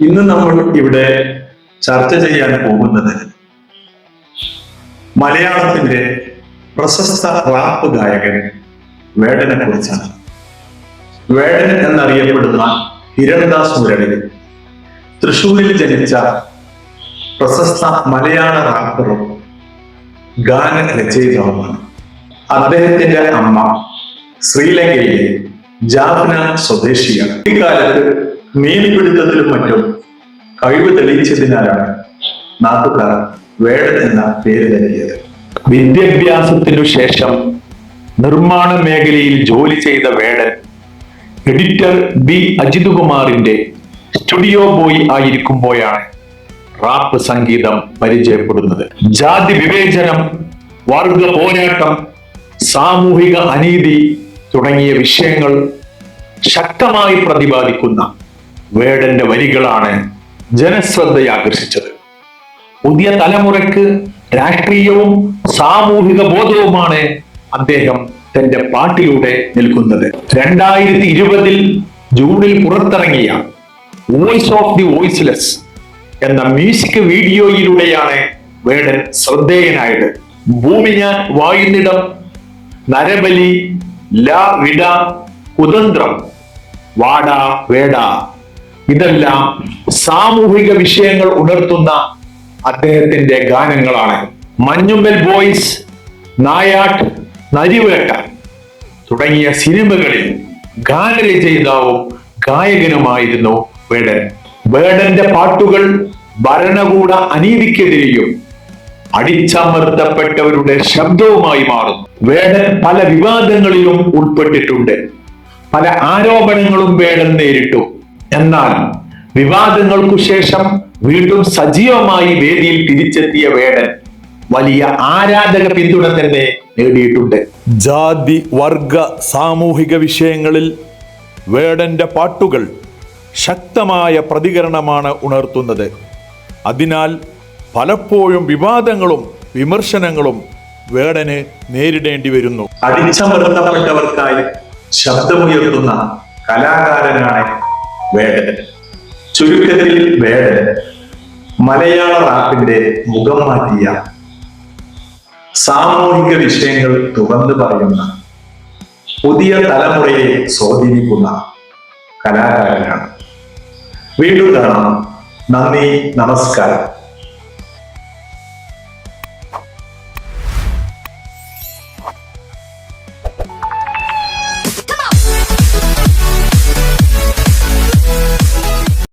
ഇന്ന് നമ്മൾ ഇവിടെ ചർച്ച ചെയ്യാൻ പോകുന്നത് മലയാളത്തിന്റെ പ്രശസ്ത റാപ്പ് ഗായകൻ വേടനെ കുറിച്ചാണ്. വേടൻ എന്നറിയപ്പെടുന്ന ഹിരൺദാസ് മുരളി തൃശൂരിൽ ജനിച്ച പ്രശസ്ത മലയാള റാപ്പറും ഗാന രചയിതാവുമാണ്. അദ്ദേഹത്തിന്റെ അമ്മ ശ്രീലങ്കയിലെ ജാഫ്ന സ്വദേശിയാണ്. ഇക്കാലത്ത് മീൻപിടുത്തത്തിലും മറ്റും കഴിവ് തെളിയിച്ചതിനാലാണ് നാട്ടുകാർ വേടൻ എന്ന പേര് നൽകിയത്. വിദ്യാഭ്യാസത്തിനു ശേഷം നിർമ്മാണ മേഖലയിൽ ജോലി ചെയ്ത വേടൻ എഡിറ്റർ ബി അജിത് കുമാറിന്റെ സ്റ്റുഡിയോ ബോയ് ആയിരിക്കുമ്പോഴാണ് റാപ്പ് സംഗീതം പരിചയപ്പെടുന്നത്. ജാതി വിവേചനം വർഗ പോരാട്ടം സാമൂഹിക അനീതി തുടങ്ങിയ വിഷയങ്ങൾ ശക്തമായി പ്രതിപാദിക്കുന്ന വേടന്റെ വരികളാണ് ജനശ്രദ്ധയാകർഷിച്ചത്. പുതിയ തലമുറയ്ക്ക് രാഷ്ട്രീയവും സാമൂഹിക ബോധവുമാണ് അദ്ദേഹം തന്റെ പാട്ടിലൂടെ നിൽക്കുന്നത്. രണ്ടായിരത്തി ഇരുപതിൽ ജൂണിൽ പുറത്തിറങ്ങിയ വോയിസ് ഓഫ് ദി വോയിസ്ലെസ് എന്ന മ്യൂസിക് വീഡിയോയിലൂടെയാണ് വേടൻ ശ്രദ്ധേയനായത്. ഭൂമി ഞാൻ വായുന്നിടം നരബലി ല വിട കുതന്ത്രം. വാട വേട. ഇതെല്ലാം സാമൂഹിക വിഷയങ്ങൾ ഉണർത്തുന്ന അദ്ദേഹത്തിന്റെ ഗാനങ്ങളാണ്. മഞ്ഞുമ്മൽ ബോയ്സ് നായാട്ട് നരിവേട്ട തുടങ്ങിയ സിനിമകളിൽ ഗാനരചയിതാവും ഗായകനുമായിരുന്നു വേടൻ. വേടന്റെ പാട്ടുകൾ ഭരണകൂട അനീതിക്കെതിരെയും അടിച്ചമർത്തപ്പെട്ടവരുടെ ശബ്ദവുമായി മാറുന്നു. വേടൻ പല വിവാദങ്ങളിലും ഉൾപ്പെട്ടിട്ടുണ്ട്. പല ആരോപണങ്ങളും വേടൻ നേരിട്ടു. എന്നാൽ വിവാദങ്ങൾക്കു ശേഷം വീണ്ടും സജീവമായി വേദിയിൽ തിരിച്ചെത്തിയ വേടൻ വലിയ ആരാധക പിന്തുണ തന്നെ നേടിയിട്ടുണ്ട്. ജാതി വർഗ സാമൂഹിക വിഷയങ്ങളിൽ വേടന്റെ പാട്ടുകൾ ശക്തമായ പ്രതികരണമാണ് ഉണർത്തുന്നത്. അതിനാൽ പലപ്പോഴും വിവാദങ്ങളും വിമർശനങ്ങളും വേടന് നേരിടേണ്ടി വരുന്നു. അടിച്ചമർത്തപ്പെട്ടവർക്കായി ശബ്ദമുയർത്തുന്ന കലാകാരനാണ് വേടൻ ചുരുക്കത്തിൽ വേടൻ മലയാള റാപ്പിന്റെ മുഖം മാറ്റിയ സാമൂഹിക വിഷയങ്ങൾ തുറന്നു പറയുന്ന പുതിയ തലമുറയെ സ്വാധീനിക്കുന്ന കലാകാരനാണ്. വീണ്ടും കാണാം. നന്ദി നമസ്കാരം.